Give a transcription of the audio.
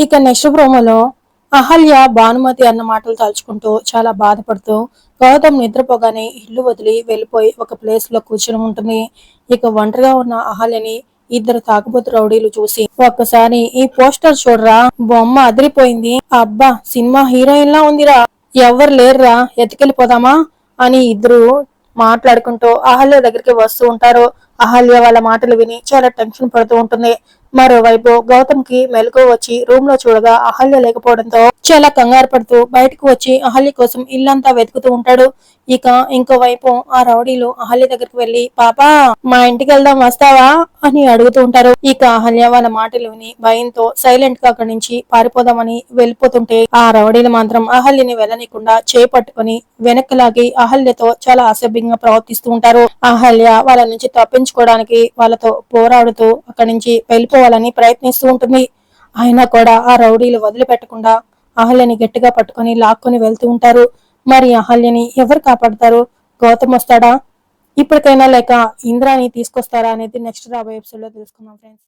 ఇక నెక్స్ట్ ప్రోమోలో అహల్య భానుమతి అన్న మాటలు తలుచుకుంటూ చాలా బాధపడుతూ గౌతమ్ నిద్రపోగానే ఇల్లు వదిలి వెళ్ళిపోయి ఒక ప్లేస్లో కూర్చుని ఉంటుంది. ఇక ఒంటరిగా ఉన్న అహల్యని ఇద్దరు తాగుబోతు రౌడీలు చూసి ఒక్కసారి ఈ పోస్టర్ చూడరా? బొమ్మ అదిరిపోయింది. అబ్బా సినిమా హీరోయిన్ లా ఉందిరా. ఎవరు లేరురా. ఎత్తుకెళ్ళిపోదామా? అని ఇద్దరు మాట్లాడుకుంటూ అహల్య దగ్గరికి వస్తూ ఉంటారు. అహల్య వాళ్ళ మాటలు విని చాలా టెన్షన్ పడుతూ ఉంటుంది. మరోవైపు గౌతమ్కి మెలకు వచ్చి రూమ్లో చూడగా అహల్య లేకపోవడంతో చాలా కంగారు పడుతూ బయటకు వచ్చి అహల్య కోసం ఇల్లంతా వెతుకుతూ ఉంటాడు. ఇక ఇంకోవైపు ఆ రౌడీలు అహల్య దగ్గరికి వెళ్ళి పాపా మా ఇంటికి వెళ్దాం వస్తావా? అని అడుగుతూ ఉంటారు. ఇక అహల్య వాళ్ళ మాటలు విని భయంతో సైలెంట్గా అక్కడి నుంచి పారిపోదామని వెళ్ళిపోతుంటే ఆ రౌడీలు మాత్రం అహల్యని వెళ్ళనీయకుండా చేపట్టుకుని వెనక్కి లాగి అహల్యతో చాలా అసభ్యంగా ప్రవర్తిస్తూ ఉంటారు. అహల్య వాళ్ళ నుంచి తప్పించుకోవడానికి వాళ్ళతో పోరాడుతూ అక్కడి నుంచి వెళ్ళిపోవాలని ప్రయత్నిస్తూ ఉంటుంది. అయినా కూడా ఆ రౌడీలు వదిలిపెట్టకుండా అహల్యని గట్టిగా పట్టుకొని లాక్కొని వెళ్తూ ఉంటారు. మరి అహల్యని ఎవరు కాపాడతారు? గౌతమ్ వస్తాడా? ఇప్పటికైనా లేక ఇంద్రాని తీసుకొస్తారా అనేది నెక్స్ట్ రాబోయే ఎపిసోడ్లో తెలుసుకుందాం ఫ్రెండ్స్